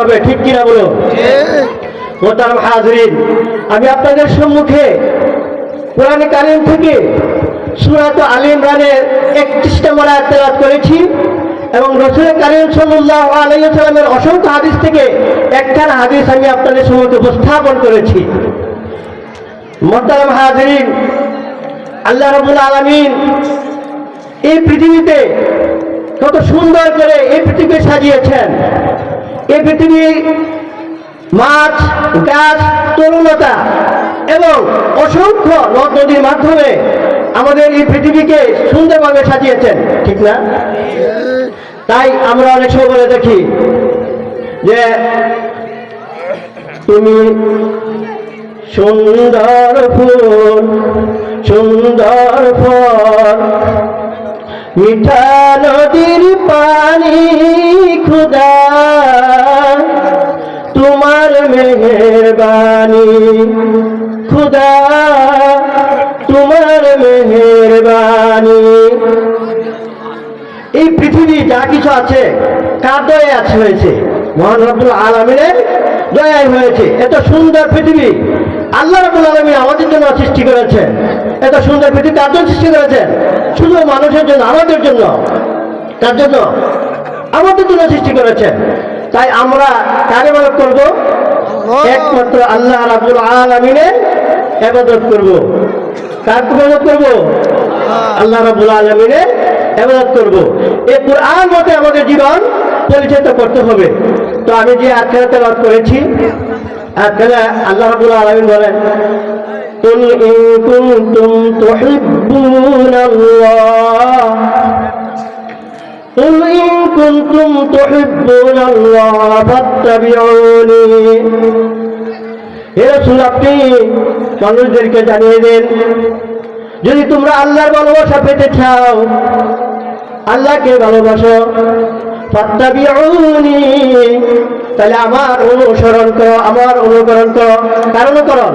হবে ঠিক কিনা বলো? মোতারাম হাজরিন আমি আপনাদের সম্মুখে কোরআন কারিম থেকে সুরাত আলী ইমরানের একত্রিশটা নম্বর আয়াত করেছি এবং রসুল কারিম সাল্লাহ আলাইসালামের অসংখ্য হাদিস থেকে একখানা হাদিস আমি আপনাদের সম্মুখে উপস্থাপন করেছি। মোতারাম হাজরিন আল্লাহ রবুল আলমিন এই পৃথিবীতে কত সুন্দর করে এই পৃথিবী সাজিয়েছেন। এই পৃথিবী মাছ, গাছ, তরুণতা এবং অসংখ্য নদ নদীর মাধ্যমে আমাদের এই পৃথিবীকে সুন্দরভাবে সাজিয়েছেন, ঠিক না? তাই আমরা অনেক সময় বলে দেখি যে তুমি সুন্দর ফুল, সুন্দর ফল, মিঠা নদীর পানি খুদা মেহেরবানি। খুদা, তোমার মেহেরবানি। এই পৃথিবী যা কিছু আছে কার দয়ে আছে হয়েছে। মহান আলমিনের দয়ায় হয়েছে। এত সুন্দর পৃথিবী আল্লাহ রব্বুল আলমী আমাদের জন্য সৃষ্টি করেছেন। এত সুন্দর পৃথিবী কার জন্য সৃষ্টি করেছেন। শুধু মানুষের জন্য, আমাদের জন্য। তার জন্য আমাদের জন্য সৃষ্টি করেছেন। তাই আমরা কারে মদত করব? একমাত্র আল্লাহ রাবুল আলমিনের এবাদত করব কার ইবাদত করব আল্লাহ রাবুল আলমিনের এবাদত করব এই কোরআন মতে আমাদের জীবন পরিচালিত করতে হবে তো আমি যে আজকাল তেলাওয়াত করেছি আজকাল আল্লাহ রাবুল আলমিন বলেন قل إن كنتم تحبون الله تحبون الله فاتبعوني হে রাসূল আপনি মানুষদেরকে জানিয়ে দেন যদি তোমরা আল্লাহর ভালোবাসা পেতে চাও আল্লাহকে ভালোবাসো ফাত্তাবিউনি তাহলে আমার অনুসরণ করো আমার অনুকরণ করো কার অনুকরণ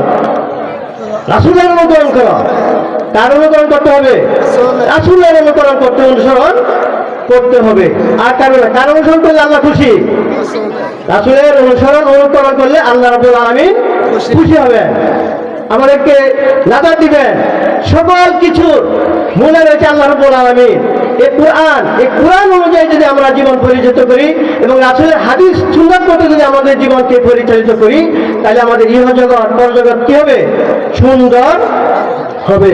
রাসূলের অনুকরণ করো কার অনুকরণ করতে হবে রাসূলের অনুকরণ করতে অনুসরণ করতে হবে। আর কারণ কার অনুসরণ করলে আল্লাহ খুশি। রাসূলের অনুসরণ অনুকরণ করলে আল্লাহ রাব্বুল আলামিন খুশি। হবে। আমাদেরকে নাজাত দিবেন। সকল কিছু মনে রয়েছে আল্লাহ রাব্বুল আলামিন এই কোরআন এই কোরআন অনুযায়ী যদি আমরা জীবন পরিচালিত করি এবং রাসূলের হাদিস সুন্দর মতো যদি আমাদের জীবনকে পরিচালিত করি তাহলে আমাদের ইহ জগৎ পরজগৎ কি হবে? সুন্দর হবে।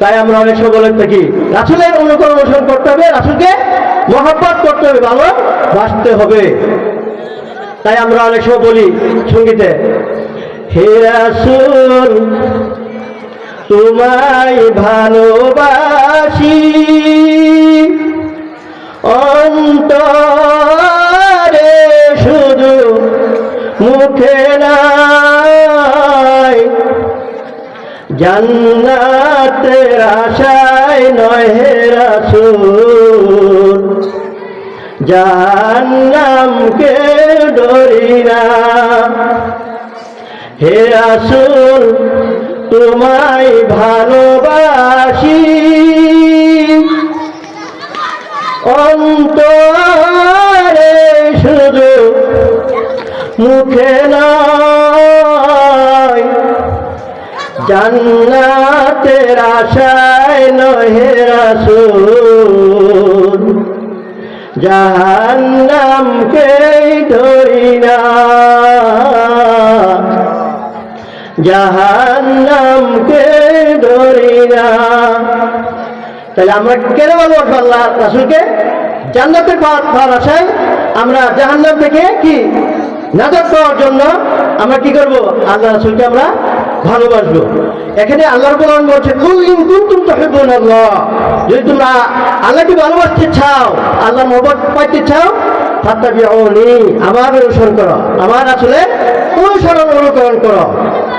তাই আমরা অনেক সময় বলে থাকি রাসুলের অনুকরণ অনুসরণ করতে হবে, রাসুলকে মহব্বত করতে হবে, ভালো বাঁচতে হবে। তাই আমরা অনেক সময় বলি সঙ্গীতে, হে রাসুল, তোমায় ভালোবাসি, অন্তরে শুধু মুখে নাই জান্নাতের আশায় নয় হে রাসূল। জান্নামকে ডরি না। হে রাসূল, তোমায় ভালোবাসি। অন্তরে শুধু মুখে নয় জান্নাতের আশায় নহে রাসূল। জাহান্নামকে ধরি না। জাহান্নামকে ধরি না। তাহলে আমরা কেন ভালোবাসবো আল্লাহ রাসূলকে জান্নাতের পাওয়ার আশায় আমরা জাহান্নাম থেকে কি নাজাত পাওয়ার জন্য আমরা কি করব? আল্লাহ রাসূলকে আমরা ভালোবাসবো। এখানে আল্লাহ আলামিন বলছে, কুল ইন কুনতুম তুহিব্বুন আল্লাহ। যদি তোমরা আল্লাহকে ভালোবাসতে চাও আল্লাহ মহব্বত পাইতে চাও, ফাত্তাবিউনি, আমার অনুসরণ করো। আমার আসলে অনুসরণ অনুকরণ করো।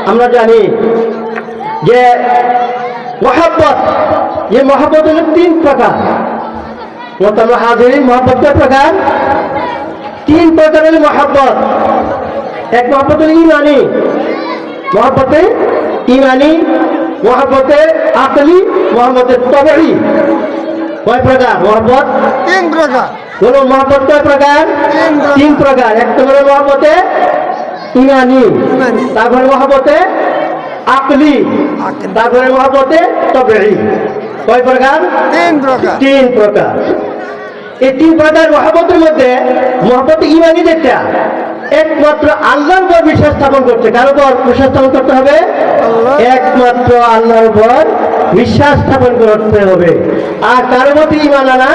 আমরা জানি যে মহাব্বত যে মহাব্বত হলো তিন প্রকার। মোতামা হাজির মহাব্বত প্রকার? তিন প্রকার হলো মহাব্বত। এক মহাব্বত হলো ইমানি মহাব্বতে ইমানি মহাব্বতে আকলি মহাব্বতে তবরি কয় প্রকার মহাব্বত? তিন প্রকার। কোন মহাপত কয় প্রকার? তিন প্রকার। এক নম্বরের মহাপতে ইমানি। তারপরে মহাপতে আকলি আকলি। তারপরে মহাপতে তবেই কয় প্রকার? তিন প্রকার। তিন প্রকার। এই তিন প্রকার মহাপতের মধ্যে মহাপত ইমানি যেটা একমাত্র আল্লাহর উপর বিশ্বাস স্থাপন করছে কার উপর বিশ্বাস স্থাপন করতে হবে আল্লাহ। একমাত্র আল্লাহর উপর বিশ্বাস স্থাপন করতে হবে আর কারো প্রতি ইমান আনা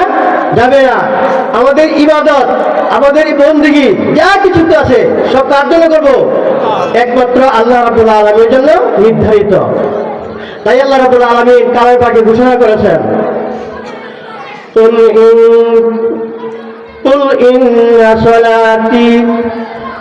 যাবে না আমাদের ইবাদত আমাদের এই বন্দিগি যা কিছু আছে সব কার জন্য করবো একমাত্র আল্লাহ রাবুল আলমীর জন্য নির্ধারিত তাই আল্লাহ রাবুল আলমী কালার পাকে ঘোষণা করেছেন قل إن قل إن صلاتي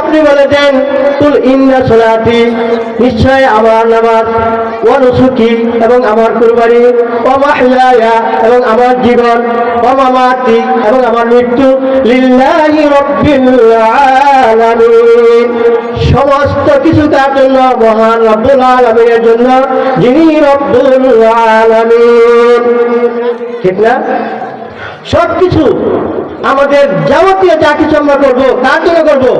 আপনি বলেছেন তুল ইন্না সলাতি, নিশ্চয় আমার নামাজ ও এবং আমার কুরবানি ও মাহিয়া এবং আমার জীবন ও এবং আমার মৃত্যু সমস্ত কিছু তার জন্য মহান রব্বুল আলামিনের জন্য যিনি রব্বুল আলামিন। ঠিক না? সবকিছু আমাদের যাবতীয় যা কিছু আমরা করবো কার জন্য করবো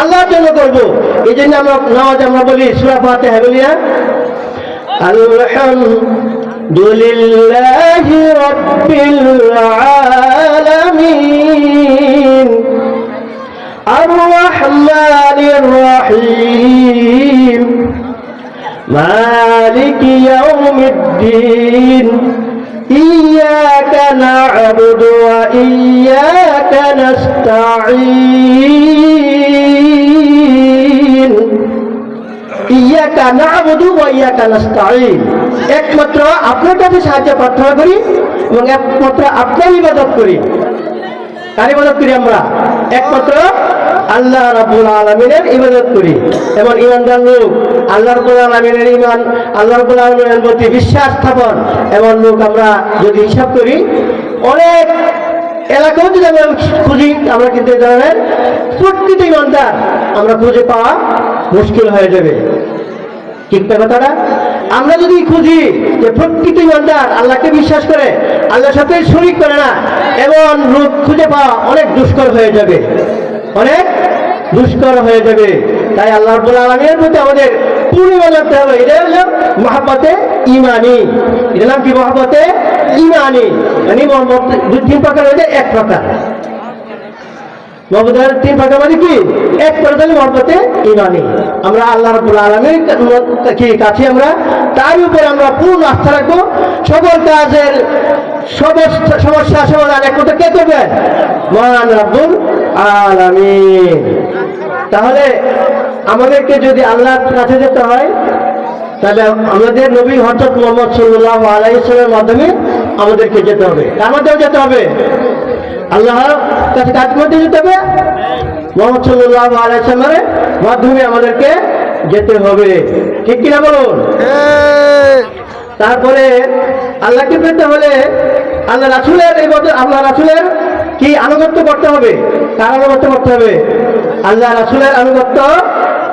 আল্লাহর জন্য করবো এই জন্য আমরা নামাজ আমরা বলি সুরা ফাতে হ্যাঁ বলি না আলহামদুলিল্লাহ রব্বিল আলামিন আর রহমানির রহিম مالك يوم الدين نستعين إياك نعبد وإياك نستعين একমাত্র আপনার কাছে সাহায্য প্রার্থনা করি এবং একমাত্র আপনার ইবাদত করি কার ইবাদত করি আমরা একমাত্র আল্লাহ রাব্বুল আলমিনের ইবাদত করি এমন ইমানদার লোক আল্লাহ রাব্বুল আলমিনের ইমান আল্লাহ রাব্বুল আলমিনের প্রতি বিশ্বাস স্থাপন এমন লোক আমরা যদি হিসাব করি অনেক এলাকাও যদি আমরা খুঁজি, আমরা কিন্তু এই ধরনের প্রকৃত আমরা খুঁজে পাওয়া মুশকিল হয়ে যাবে। ঠিক কথাটা? আমরা যদি খুঁজি যে প্রকৃত ইমানদার আল্লাহকে বিশ্বাস করে, আল্লাহর সাথে শরিক করে না, এমন রূপ খুঁজে পাওয়া অনেক দুষ্কর হয়ে যাবে। অনেক দুষ্কর হয়ে যাবে। তাই আল্লাহ আলমীর প্রতি আমাদের পূর্ণ রাখতে হবে এটা হলো মহাপতে ইমানি এটার নাম কি মহাপতে ইমানি মানে মহব্বত তিন প্রকার হয়েছে এক প্রকার তিন প্রকার মানে কি এক প্রকার মহব্বতে ইমানি আমরা আল্লাহ রাব্বুল আলামিনের কি কাছে আমরা তার উপরে আমরা পূর্ণ আস্থা রাখব। সকল কাজের সমস্যা সমাধান একমাত্র কে করবেন মহান রাব্বুল আলামিন। তাহলে আমাদেরকে যদি আল্লাহর কাছে যেতে হয়, তাহলে আমাদের নবী হজরত মোহাম্মদ সাল্লাহ আলাইসলামের মাধ্যমে আমাদেরকে যেতে হবে। কার যেতে হবে। আল্লাহর কাছে কাজ করতে যেতে হবে। মোহাম্মদ সাল্লাহ আলাইসলামের মাধ্যমে আমাদেরকে যেতে হবে। ঠিক কিনা বলুন? তারপরে আল্লাহকে পেতে হলে আল্লাহ রাসুলের এই বছর আল্লাহ রাসুলের কি আনুগত্য করতে হবে? কার আনুগত্য করতে হবে। আল্লাহ রাসুলের আনুগত্য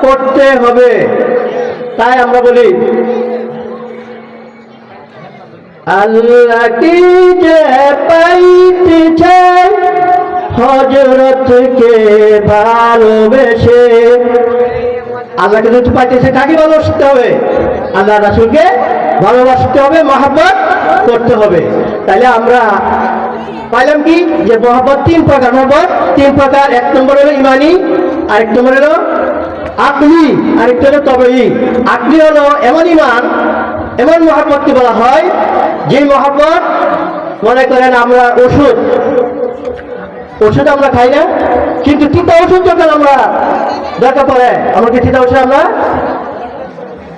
করতে হবে। তাই আমরা বলি আল্লাহকে যে পাইতে চাই হজরতকে ভালোবেসে? আল্লাহকে যদি পাইতেছে কাকে ভালোবাসতে হবে? আল্লাহ রাসুলকে ভালোবাসতে হবে, মহাব্বত করতে হবে। তাহলে আমরা পাইলাম কি? যে মহাব্বত তিন প্রকার। মহাব্বত তিন প্রকার। এক নম্বর হলো ইমানি, আরেক নম্বর হলো আকলি, আরেকটা হলো তবেই। আকলি হলো এমন ইমান, এমন মহাব্বতকে বলা হয়? যে মহাব্বত, মনে করেন আমরা ওষুধ ওষুধ আমরা খাই না, কিন্তু তিতা ওষুধ যখন আমরা দরকার পড়ে আমাকে তিতা ওষুধ আমরা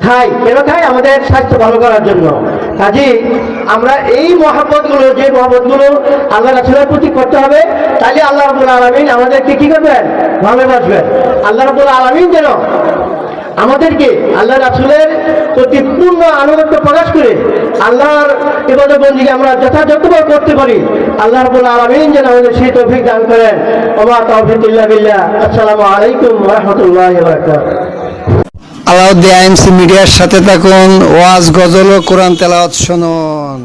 খাই কেন খাই আমাদের স্বাস্থ্য ভালো করার জন্য। কাজে আমরা এই মহাব্বতগুলো যে মহাব্বতগুলো আল্লাহ রাসুলের প্রতি করতে হবে তাহলে আল্লাহ রবুল আলমিন আমাদেরকে কি করবেন? ভালোবাসবেন আল্লাহ রবুল আলমিন যেন আমাদেরকে আল্লাহ রাসুলের প্রতি পূর্ণ আনুগত্য প্রকাশ করে আল্লাহর ইবাদত বন্দীকে আমরা যথাযথভাবে করতে পারি। আল্লাহ রাব্বুল আলামিন যেন আমাদের সেই তৌফিক দান করেন। ওমা তৌফিক আসসালামু আলাইকুম রাহমাতুল্লাহি ওয়া বারাকাতুহু। আলাউদ্দিন আইএমসি মিডিয়ার সাথে থাকুন ওয়াজ গজল ও কোরআন তেলাওয়াত শুনুন।